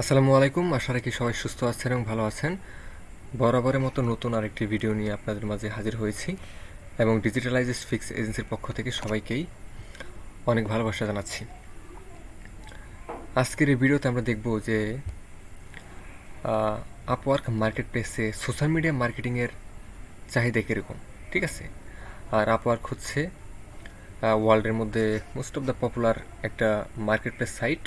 আসসালামু আলাইকুম। আশা রাখি সবাই সুস্থ আছেন এবং ভালো আছেন। বরাবরের মতো নতুন আরেকটি ভিডিও নিয়ে আপনাদের মাঝে হাজির হয়েছি এবং ডিজিটালাইজেস ফিক্স এজেন্সির পক্ষ থেকে সবাইকেই অনেক ভালোবাসা জানাচ্ছি। আজকের এই ভিডিওতে আমরা দেখব যে আপওয়ার্ক মার্কেট প্লেসে সোশ্যাল মিডিয়া মার্কেটিংয়ের চাহিদা কীরকম, ঠিক আছে? আর আপওয়ার্ক হচ্ছে ওয়ার্ল্ডের মধ্যে মোস্ট অফ দ্য পপুলার একটা মার্কেট প্লেস সাইট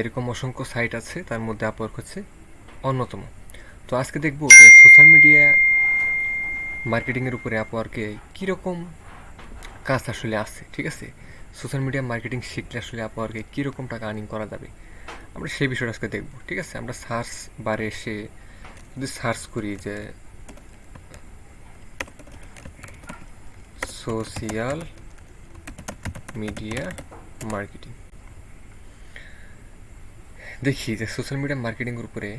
এরকম অসংখ্য সাইট আছে, তার মধ্যে আপওয়ার্ক হচ্ছে অন্যতম। তো আজকে দেখব যে সোশ্যাল মিডিয়া মার্কেটিংয়ের উপরে আপওয়ার্কে কীরকম কাজ আসলে আছে, ঠিক আছে? সোশ্যাল মিডিয়া মার্কেটিং শিখলে আসলে আপওয়ার্কে কীরকম টাকা আর্নিং করা যাবে? আমরা সেই বিষয়টা আজকে দেখব, ঠিক আছে? আমরা সার্চ বারে এসে যদি সার্চ করি যে সোশিয়াল মিডিয়া মার্কেটিং দেখি যে সোশ্যাল মিডিয়া মার্কেটিংয়ের উপরে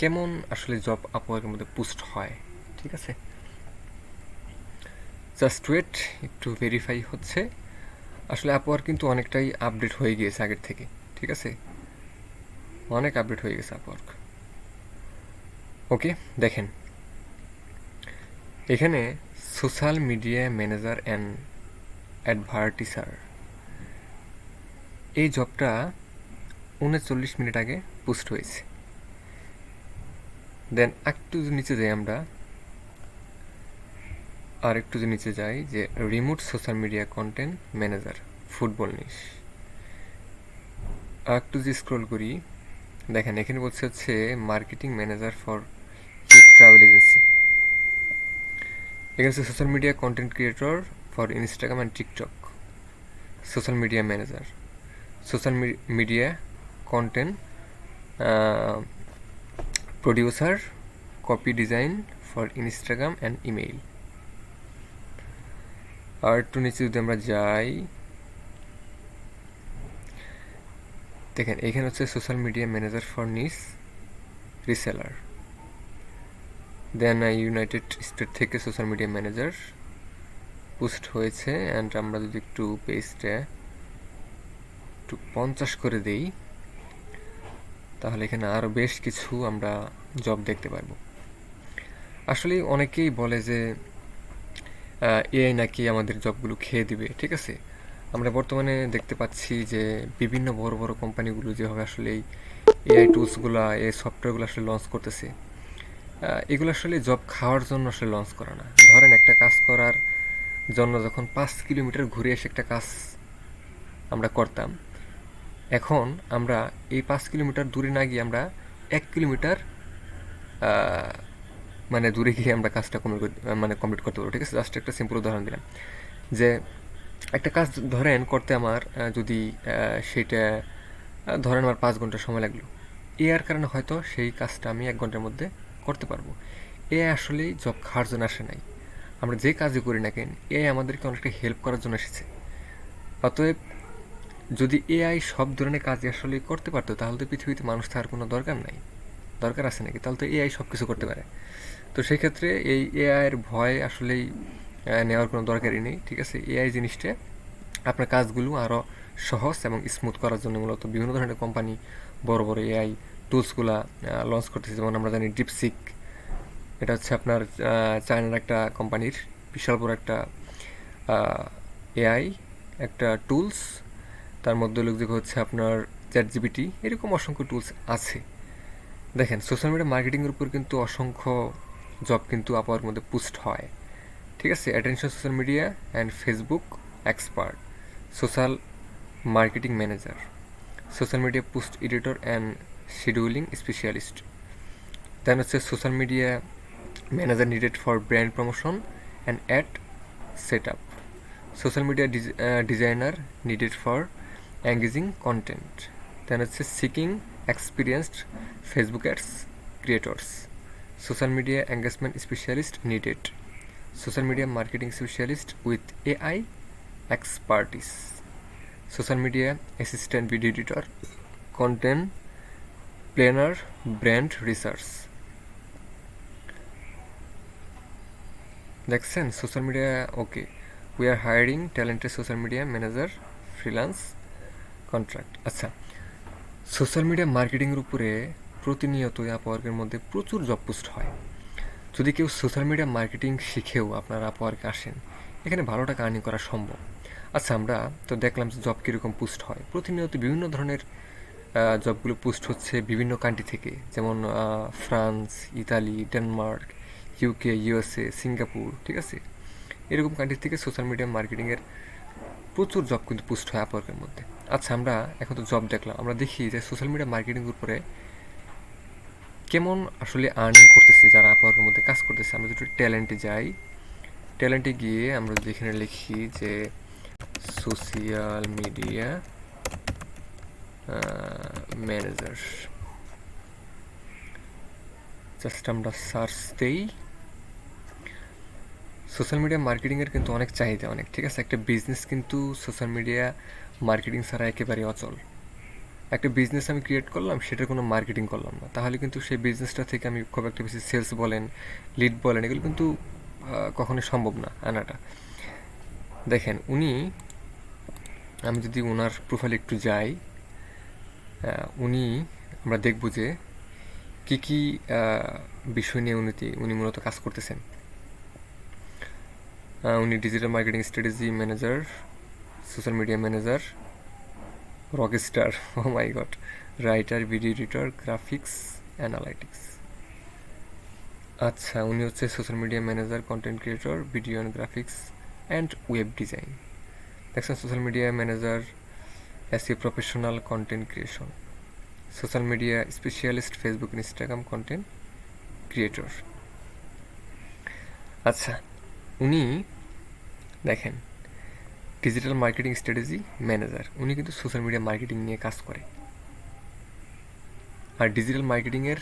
কেমন আসলে জব আপওয়ার্কের মধ্যে পোস্ট হয়, ঠিক আছে? জাস্ট ওয়েট একটু ভেরিফাই হচ্ছে। আসলে আপওয়ার্ক কিন্তু অনেকটাই আপডেট হয়ে গিয়েছে আগের থেকে, ঠিক আছে? অনেক আপডেট হয়ে গেছে আপওয়ার্ক ওকে দেখেন। এখানে social media manager and advertiser এই জবটা উনচল্লিশ মিনিট আগে পোস্ট হয়েছে। দেন একটু নিচে যাই আমরা আর একটু নিচে যাই যে remote social media content manager football niche আর একটু যদি স্ক্রল করি, দেখেন এখানে বলছে হচ্ছে marketing manager for youth travel agency এখানে হচ্ছে social media content creator for Instagram and TikTok social media manager social media content uh, producer copy design for instagram and email. আর একটু নিচে যদি আমরা যাই দেখেন এখানে হচ্ছে social media manager for niche reseller then United State থেকে সোশ্যাল মিডিয়া ম্যানেজার পোস্ট হয়েছে অ্যান্ড আমরা যদি একটু পেজটা একটু পঞ্চাশ করে দেই তাহলে এখানে আরও বেশ কিছু আমরা জব দেখতে পারব। আসলে অনেকেই বলে যে এআই নাকি আমাদের জবগুলো খেয়ে দিবে, ঠিক আছে? আমরা বর্তমানে দেখতে পাচ্ছি যে, বিভিন্ন বড় বড় কোম্পানিগুলো যেভাবে আসলে এই এআই টুলসগুলো এই সফটওয়্যারগুলো আসলে লঞ্চ করতেছে এগুলো আসলে জব খাওয়ার জন্য আসলে লঞ্চ করা না। ধরেন একটা কাজ করার জন্য যখন পাঁচ কিলোমিটার ঘুরে এসে একটা কাজ আমরা করতাম এখন আমরা এই পাঁচ কিলোমিটার দূরে না গিয়ে আমরা এক কিলোমিটার মানে দূরে গিয়ে আমরা কাজটা কমপ্লিট মানে কমপ্লিট করতে পারব। ঠিক আছে? জাস্ট একটা সিম্পল উদাহরণ দিলাম। যে একটা কাজ ধরেন করতে আমার যদি সেটা ধরেন আমার পাঁচ ঘণ্টা সময় লাগল। এ আর কারণে হয়তো সেই কাজটা আমি এক ঘণ্টার মধ্যে করতে পারব। এ আসলেই জব খাওয়ার জন্য আসে নাই। আমরা যে কাজই করি না কেন, এ আমাদেরকে অনেকটা হেল্প করার জন্য এসেছে। অতএব যদি এআই সব ধরনের কাজ আসলে করতে পারতো, তাহলে তো পৃথিবীতে মানুষ থাকার কোনো দরকার নাই। দরকার আছে নাকি? তাহলে তো এআই সব কিছু করতে পারে। তো সেই ক্ষেত্রে এই এআইয়ের ভয় আসলেই নেওয়ার কোনো দরকারই নেই, ঠিক আছে? এআই জিনিসটা আপনার কাজগুলো আরও সহজ এবং স্মুথ করার জন্য মূলত বিভিন্ন ধরনের কোম্পানি বড় বড় এআই টুলসগুলা লঞ্চ করতেছে। যেমন আমরা জানি ডিপসিক এটা হচ্ছে আপনার চায়নার একটা কোম্পানির বিশাল বড় একটা এআই একটা টুলস তার মধ্যে উল্লেখযোগ্য হচ্ছে আপনার চ্যাট জিবিটি এরকম অসংখ্য টুলস আছে। দেখেন সোশ্যাল মিডিয়া মার্কেটিংয়ের উপর কিন্তু অসংখ্য জব কিন্তু আপওয়ার মধ্যে পোস্ট হয়। ঠিক আছে? Attention social media and Facebook expert social marketing manager social media post editor and scheduling specialist then হচ্ছে social media manager needed for brand promotion and ad set up social media designer needed for engaging content then a seeking experienced facebook ads creators social media engagement specialist needed social media marketing specialist with ai expertise social media assistant video editor content planner brand research দেখছেন social media okay we are hiring talented social media manager freelance contract আচ্ছা social media মার্কেটিংয়ের উপরে প্রতিনিয়তই আপওয়ার্কের মধ্যে প্রচুর job post হয়। যদি কেউ সোশ্যাল মিডিয়া মার্কেটিং শিখেও আপনার আপওয়ার্কে আসেন, এখানে ভালো টাকা আর্নিং করা সম্ভব। আচ্ছা আমরা তো দেখলাম যে জব কীরকম পোস্ট হয়। প্রতিনিয়ত বিভিন্ন ধরনের জবগুলো পোস্ট হচ্ছে বিভিন্ন কান্ট্রি থেকে। যেমন France Italy Denmark UK USA Singapore ঠিক আছে? এরকম কান্ট্রি থেকে সোশ্যাল মিডিয়া মার্কেটিংয়ের প্রচুর জব কিন্তু পোস্ট হয় আপওয়ার্কের মধ্যে। আচ্ছা আমরা এখন তো জব দেখলাম। আমরা দেখি যে সোশ্যাল মিডিয়া মার্কেটিং উপরে কেমন আসলে আর্নিং করতেছে যারা আপওয়ার্কের মধ্যে কাজ করতেছে। আমরা যদি ট্যালেন্টে যাই ট্যালেন্টে গিয়ে আমরা যদি এখানে লিখি যে সোশিয়াল মিডিয়া ম্যানেজার জাস্ট আমরা সার্চ দেই। সোশ্যাল মিডিয়া মার্কেটিংয়ের কিন্তু অনেক চাহিদা অনেক, ঠিক আছে? একটা বিজনেস কিন্তু সোশ্যাল মিডিয়া মার্কেটিং ছাড়া একেবারে অচল। একটা বিজনেস আমি ক্রিয়েট করলাম, সেটার কোনো মার্কেটিং করলাম না। তাহলে কিন্তু সেই বিজনেসটা থেকে আমি খুব একটা বেশি সেলস বলেন লিড বলেন, এগুলো কিন্তু কখনোই সম্ভব না আনাটা। দেখেন, উনি, আমি যদি ওনার প্রোফাইলে একটু যাই উনি, আমরা দেখব যে কী কী বিষয় নিয়ে উনি উনি মূলত কাজ করতেছেন। উনি digital marketing strategy manager social media manager rock star oh my god writer video editor graphics analytics আচ্ছা উনি হচ্ছে social media manager content creator video and graphics and web design দেখছেন social media manager as a professional content creation social media specialist Facebook Instagram content creator আচ্ছা উনি, দেখেন digital marketing strategy manager উনি কিন্তু social media marketing নিয়ে কাজ করে। আর digital মার্কেটিংয়ের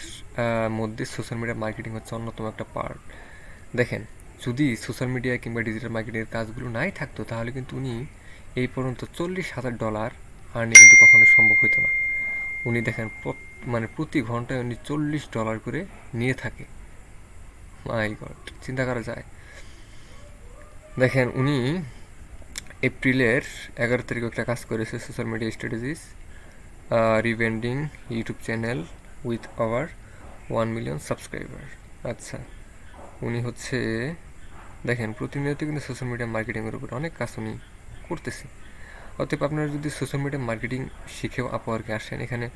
মধ্যে সোশ্যাল মিডিয়া মার্কেটিং হচ্ছে অন্যতম একটা পার্ট দেখেন, যদি সোশ্যাল মিডিয়া কিংবা ডিজিটাল মার্কেটিংয়ের কাজগুলো নাই থাকতো, তাহলে কিন্তু উনি এই পর্যন্ত চল্লিশ হাজার ডলার আর্নি কিন্তু কখনো সম্ভব হতো না। উনি দেখেন মানে প্রতি ঘন্টায় উনি চল্লিশ ডলার করে নিয়ে থাকে। মাই গড চিন্তা করা যায়। দেখেন, উনি এপ্রিলের এগারো তারিখে একটা কাজ করেছে social media strategies rebranding YouTube channel with our one million subscriber আচ্ছা উনি হচ্ছে, দেখেন, প্রতিনিয়ত কিন্তু সোশ্যাল মিডিয়া মার্কেটিংয়ের উপর অনেক কাজ উনি করতেছে। অতএব আপনারা যদি সোশ্যাল মিডিয়া মার্কেটিং শিখেও আপওয়ার্কে আসেন, এখানে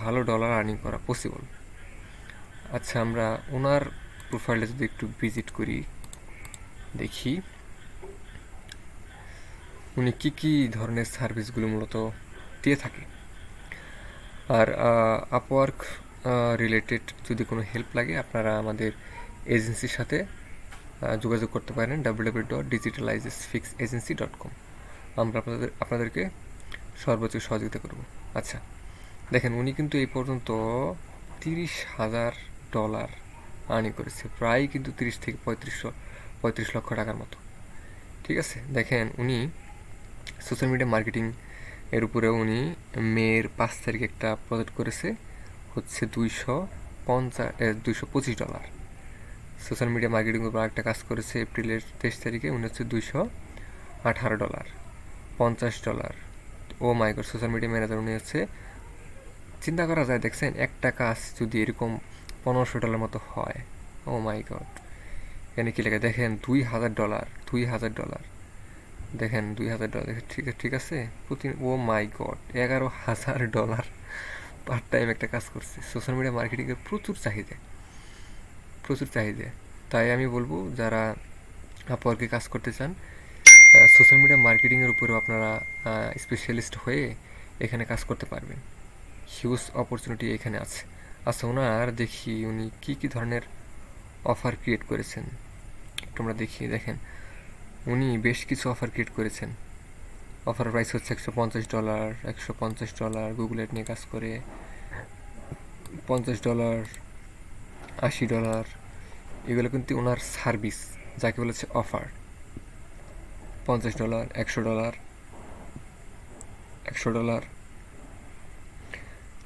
ভালো ডলার আর্নিং করা পসিবল আচ্ছা আমরা ওনার প্রোফাইলটা যদি একটু ভিজিট করি। দেখি। উনি কি কি ধরনের সার্ভিসগুলো মূলত দিয়ে থাকে? আর আপওয়ার্ক রিলেটেড যদি কোনো হেল্প লাগে, আপনারা আমাদের এজেন্সির সাথে যোগাযোগ করতে পারেন W W dot digitalizes fix agency dot com আমরা আপনাদের, আপনাদেরকে সর্বোচ্চ সহযোগিতা করব। আচ্ছা দেখেন, উনি কিন্তু এই পর্যন্ত তিরিশ হাজার ডলার আর্নিং করেছে। প্রায় কিন্তু তিরিশ থেকে পঁয়ত্রিশশো পঁয়ত্রিশ লক্ষ টাকার মতো। ঠিক আছে? দেখেন, উনি সোশ্যাল মিডিয়া মার্কেটিং এর উপরেও উনি মেয়ের পাঁচ তারিখে একটা প্রজেক্ট করেছে, হচ্ছে দুইশো পঞ্চাশ দুইশো পঁচিশ ডলার সোশ্যাল মিডিয়া মার্কেটিং উপর একটা কাজ করেছে এপ্রিলের তেইশ তারিখে, উনি হচ্ছে দুইশো আঠারো ডলার পঞ্চাশ dollar oh my god social media manager উনি হচ্ছে, চিন্তা করা যায়, দেখছেন একটা কাজ যদি এরকম পনেরোশো ডলার মতো হয়, ও মাই গড। এখানে কি লেখা? দেখেন দুই হাজার ডলার, দুই হাজার ডলার। দেখেন দুই হাজার ডলার ঠিক আছে ঠিক আছে? প্রতি ও মাই গড, এগারো হাজার ডলার পার্ট টাইম একটা কাজ করছে। সোশ্যাল মিডিয়া মার্কেটিংয়ের প্রচুর চাহিদা। প্রচুর চাহিদা। তাই আমি বলব, যারা আপওয়ার্কে কাজ করতে চান সোশ্যাল মিডিয়া মার্কেটিংয়ের উপরেও আপনারা স্পেশালিস্ট হয়ে এখানে কাজ করতে পারবেন। হিউজ অপরচুনিটি এখানে আছে। আচ্ছা ওনার দেখি উনি কী কী ধরনের অফার ক্রিয়েট করেছেন। তোমরা আমরা দেখি দেখেন, উনি বেশ কিছু অফার ক্রিয়েট করেছেন। অফার প্রাইস হচ্ছে একশো পঞ্চাশ ডলার একশো পঞ্চাশ ডলার গুগল নিয়ে কাজ করে, পঞ্চাশ ডলার আশি ডলার এগুলো কিন্তু ওনার সার্ভিস যাকে বলেছে অফার পঞ্চাশ ডলার একশো ডলার একশো ডলার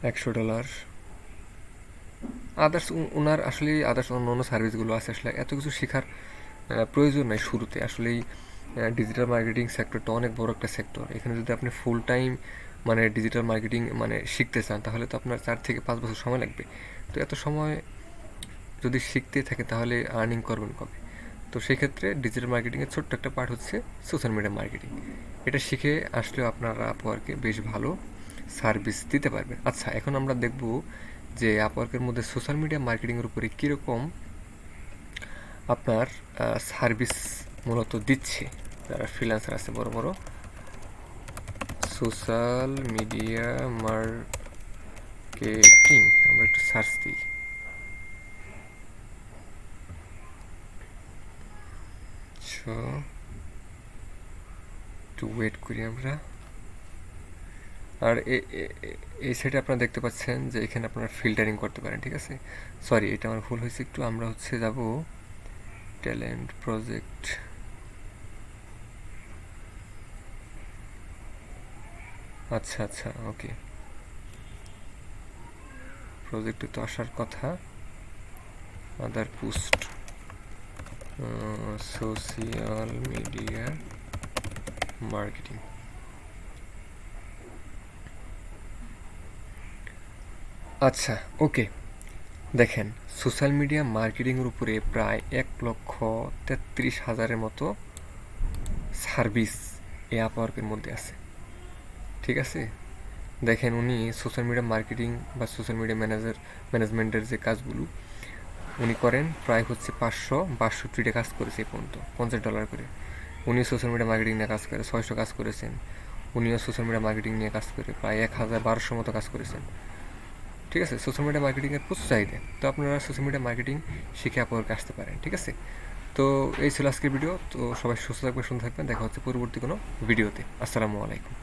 একশো ডলার আদার্স ওনার আসলে আদার্স অন্য অন্য সার্ভিসগুলো আছে, আসলে এত কিছু শেখার প্রয়োজন নাই শুরুতে। আসলে এই ডিজিটাল মার্কেটিং সেক্টরটা অনেক বড় একটা সেক্টর এখানে যদি আপনি ফুল টাইম মানে ডিজিটাল মার্কেটিং মানে শিখতে চান, তাহলে তো আপনার চার থেকে পাঁচ বছর সময় লাগবে। তো এত সময় যদি শিখতে থাকে, তাহলে আর্নিং করবেন কবে? তো সেই ক্ষেত্রে ডিজিটাল মার্কেটিংয়ের ছোট্ট একটা পার্ট হচ্ছে সোশ্যাল মিডিয়া মার্কেটিং এটা শিখে আসলেও আপনারা আপওয়ার্কে বেশ ভালো সার্ভিস দিতে পারবেন। আচ্ছা এখন আমরা দেখব যে আপওয়ার্কের মধ্যে সোশ্যাল মিডিয়া মার্কেটিংয়ের উপরে কীরকম আপনার সার্ভিস মূলত দিচ্ছে? যারা ফ্রিল্যান্সার আছে, বড় বড়। সোশ্যাল মিডিয়া মার্কেটিং আমরা একটু সার্চ দিই। সো একটু ওয়েট করি আমরা। আর এই সাইডে আপনারা দেখতে পাচ্ছেন যে এখানে আপনারা ফিল্টারিং করতে পারেন, ঠিক আছে? সরি এটা আমার ভুল হয়েছে একটু, আমরা হচ্ছে যাব ট্যালেন্ট প্রজেক্ট আচ্ছা আচ্ছা ওকে প্রজেক্টে তো আসার কথা। Other post social media marketing আচ্ছা ওকে। দেখেন, সোশ্যাল মিডিয়া মার্কেটিংয়ের উপরে প্রায় এক লক্ষ তেত্রিশ হাজারের মতো সার্ভিস এই আপওয়ার্কের মধ্যে আছে। ঠিক আছে? দেখেন, উনি সোশ্যাল মিডিয়া মার্কেটিং বা সোশ্যাল মিডিয়া ম্যানেজার, ম্যানেজমেন্টের যে কাজগুলো, উনি করেন প্রায় হচ্ছে পাঁচশো বাষট্টিটা কাজ করেছে এই পর্যন্ত, পঞ্চাশ ডলার করে। উনি সোশ্যাল মিডিয়া মার্কেটিং নিয়ে কাজ করে, ছয়শো কাজ করেছেন। উনিও সোশ্যাল মিডিয়া মার্কেটিং নিয়ে কাজ করে, প্রায় এক হাজার বারোশো মতো কাজ করেছেন। ঠিক আছে? সোশ্যাল মিডিয়া মার্কেটিংয়ের প্রচুর চাহিদা। তো আপনারা সোশ্যাল মিডিয়া মার্কেটিং শিখে আপনার আসতে পারেন, ঠিক আছে? তো এই ছিল আজকের ভিডিও তো সবাই সুস্থ থাকবেন, সুন্দর থাকবেন। দেখা হচ্ছে পরবর্তী কোনো ভিডিওতে আসসালামু আলাইকুম।